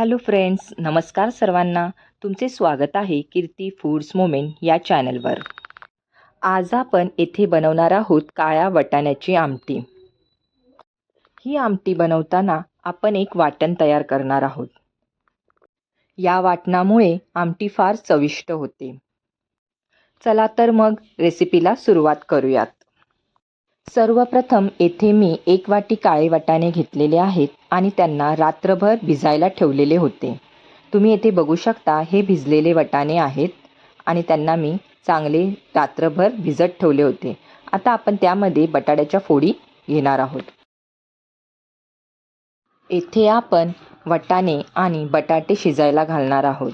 Hello friends नमस्कार सर्वांना. तुमचे स्वागत आहे कीर्ती फूड्स मोमेंट या चॅनलवर आज आपण येथे बनवणार आहोत काळ्या वाटाण्याची आमटी. ही आमटी बनवताना आपण एक वाटण तयार करणार आहोत. या वाटणामुळे आमटी फार चविष्ट होते. चला तर मग रेसिपीला सुरुवात करूयात. सर्वप्रथम येथे मी एक वाटी काळे वाटाणे घेतलेले आहेत आणि त्यांना रात्रभर भिजायला ठेवलेले होते. तुम्ही येथे बघू शकता हे भिजलेले वटाणे आहेत आणि त्यांना मी चांगले रात्रभर भिजत ठेवले होते. आता आपण त्यामध्ये बटाट्याच्या फोडी घेणार आहोत. येथे आपण वटाणे आणि बटाटे शिजायला घालणार आहोत.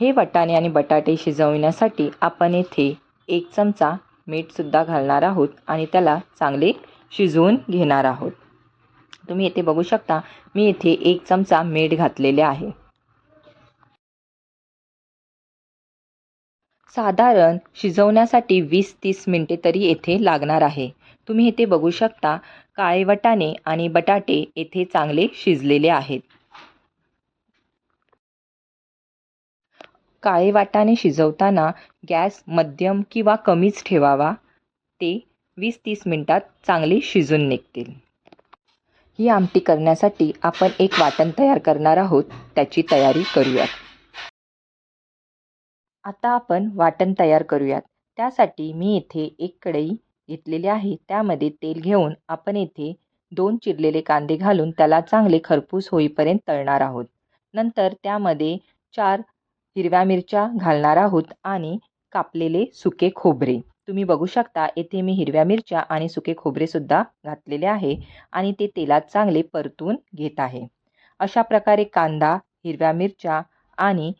हे वटाणे आणि बटाटे शिजवण्यासाठी आपण येथे एक चमचा मीठसुद्धा घालणार आहोत आणि त्याला चांगले शिजवून घेणार आहोत. तुम्ही येथे बघू शकता मी येथे एक चमचा मीठ घातलेले आहे. साधारण शिजवण्यासाठी वीस तीस मिनटे तरी येथे लागणार आहे. तुम्ही येथे बघू शकता काळे वटाणे आणि बटाटे येथे चांगले शिजलेले आहेत. काळे वाटाणे शिजवताना गॅस मध्यम किंवा कमीच ठेवावा. ते वीस तीस मिनटात चांगले शिजून निघतील. ही आमटी करण्यासाठी आपण एक वाटण तयार करणार आहोत. त्याची तयारी करूयात. आता आपण वाटण तयार करूयात. त्यासाठी मी येथे एक कढई घेतलेली आहे. त्यामध्ये तेल घेऊन आपण येथे दोन चिरलेले कांदे घालून त्याला चांगले खरपूस होईपर्यंत तळणार आहोत. नंतर त्यामध्ये चार हिरव्या मिरच्या घालणार आहोत आणि कापलेले सुके खोबरे. तुम्ही बघू शकता येथे मी हिरव्या मिरच्या आणि सुके खोबरेसुद्धा घातलेले आहे आणि ते तेलात चांगले परतून घेत आहे. अशा प्रकारे कांदा हिरव्या मिरच्या आणि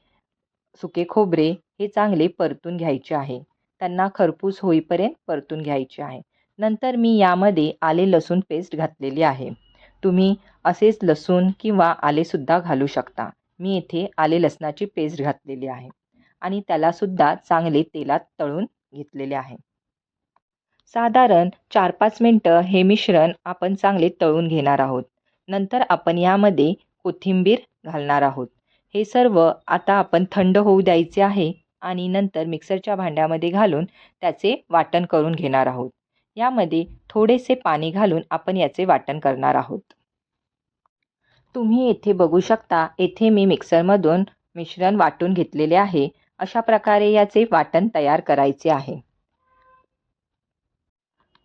सुके खोबरे हे चांगले परतून घ्यायचे आहे. त्यांना खरपूस होईपर्यंत परतून घ्यायचे आहे. नंतर मी यामध्ये आले लसूण पेस्ट घातलेली आहे. तुम्ही असेच लसूण किंवा आलेसुद्धा घालू शकता. मी इथे आले लसणाची पेस्ट घातलेली आहे आणि त्यालासुद्धा चांगले तेलात तळून घेतलेले आहे. साधारण चार पाच मिनटं हे मिश्रण आपण चांगले तळून घेणार आहोत. नंतर आपण यामध्ये कोथिंबीर घालणार आहोत. हे सर्व आता आपण थंड होऊ द्यायचे आहे आणि नंतर मिक्सरच्या भांड्यामध्ये घालून त्याचे वाटण करून घेणार आहोत. यामध्ये थोडेसे पाणी घालून आपण याचे वाटण करणार आहोत. तुम्ही येथे बघू शकता येथे मी मिक्सरमधून मिश्रण वाटून घेतलेले आहे. अशा प्रकारे याचे वाटण तयार करायचे आहे.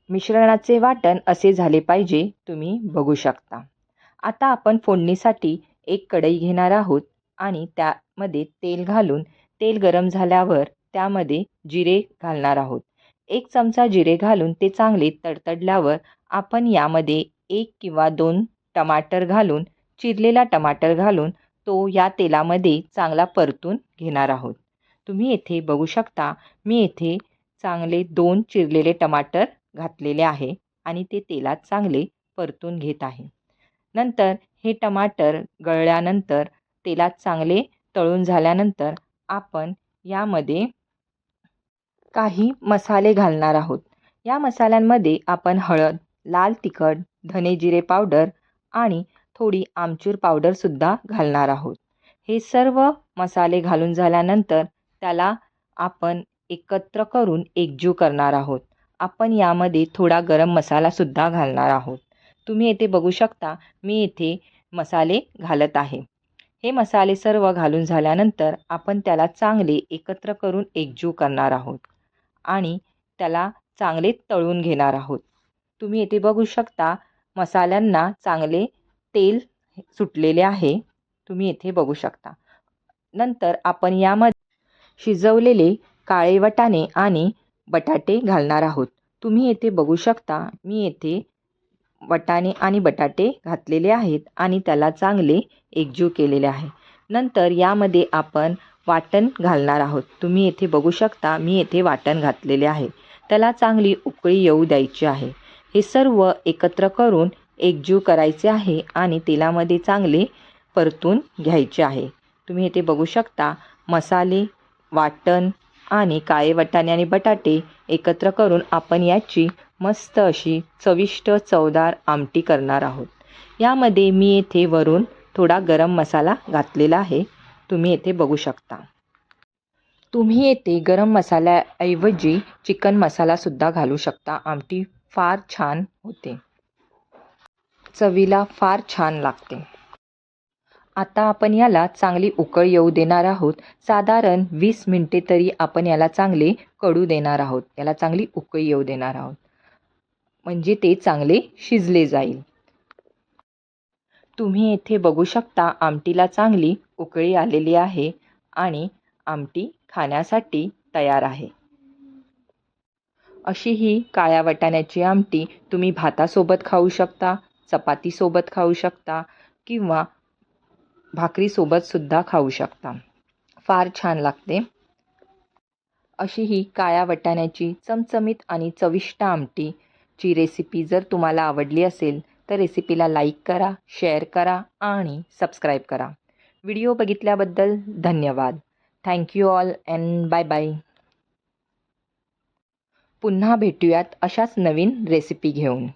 मिश्रणाचे वाटण असे झाले पाहिजे तुम्ही बघू शकता. आता आपण फोडणीसाठी एक कढई घेणार आहोत आणि त्यामध्ये तेल घालून तेल गरम झाल्यावर त्यामध्ये जिरे घालणार आहोत. एक चमचा जिरे घालून ते चांगले तडतडल्यावर आपण यामध्ये एक किंवा दोन टमाटर घालून चिरलेला टमाटर घालून तो या तेलामध्ये चांगला परतून घेणार आहोत. तुम्ही येथे बघू शकता मी येथे चांगले दोन चिरलेले टमाटर घातलेले आहे आणि ते तेलात चांगले परतून घेत आहे. नंतर हे टमाटर गळल्यानंतर तेलात चांगले तळून झाल्यानंतर आपण यामध्ये काही मसाले घालणार आहोत. या मसाल्यांमध्ये आपण हळद लाल तिखट धने जिरे पावडर आणि थोडी आमचूर पावडरसुद्धा घालणार आहोत. हे सर्व मसाले घालून झाल्यानंतर त्याला आपण एकत्र करून एकजीव करणार आहोत. आपण यामध्ये थोडा गरम मसालासुद्धा घालणार आहोत. तुम्ही येथे बघू शकता मी येथे मसाले घालत आहे. हे मसाले सर्व घालून झाल्यानंतर आपण त्याला चांगले एकत्र करून एकजीव करणार आहोत आणि त्याला चांगले तळून घेणार आहोत. तुम्ही येथे बघू शकता मसाल्यांना चांगले तेल सुटलेले आहे तुम्ही येथे बघू शकता. नंतर आपण यामध्ये शिजवलेले काळे वटाणे आणि बटाटे घालणार आहोत. तुम्ही येथे बघू शकता मी येथे वटाणे आणि बटाटे घातलेले आहेत आणि त्याला चांगले एकजीव केलेले आहे. नंतर यामध्ये आपण वाटण घालणार आहोत. तुम्ही येथे बघू शकता मी येथे वाटण घातलेले आहे. त्याला चांगली उकळी येऊ द्यायची आहे. हे सर्व एकत्र करून एकजीव करायचे आहे आणि तेलामध्ये चांगले परतून घ्यायचे आहे. तुम्ही इथे बघू शकता मसाले वाटण आणि काळे वटाणे आणि बटाटे एकत्र करून आपण याची मस्त अशी चविष्ट चवदार आमटी करणार आहोत. यामध्ये मी येथे वरून थोडा गरम मसाला घातलेला आहे. तुम्ही येथे बघू शकता. तुम्ही येथे गरम मसाल्याऐवजी चिकन मसालासुद्धा घालू शकता. आमटी फार छान होते. चवीला फार छान लागते. आता आपण याला चांगली उकळ येऊ देणार आहोत. साधारण वीस मिनटे तरी आपण याला चांगले कडू देणार आहोत. याला चांगली उकळी येऊ देणार आहोत. म्हणजे ते चांगले शिजले जाईल. तुम्ही येथे बघू शकता आमटीला चांगली उकळी आलेली आहे आणि आमटी खाण्यासाठी तयार आहे. अशी ही काळ्या वाटाण्याची आमटी तुम्ही भातासोबत खाऊ शकता. चपातीसोबत खाऊ शकता किंवा भाकरीसोबतसुद्धा खाऊ शकता. फार छान लागते. अशी ही काळ्या वटाण्याची चमचमीत आणि चविष्ट आमटीची रेसिपी जर तुम्हाला आवडली असेल तर रेसिपीला लाईक करा शेअर करा आणि सबस्क्राईब करा. व्हिडिओ बघितल्याबद्दल धन्यवाद. Thank you all and bye bye पुन्हा भेटूयात अशाच नवीन रेसिपी घेऊन.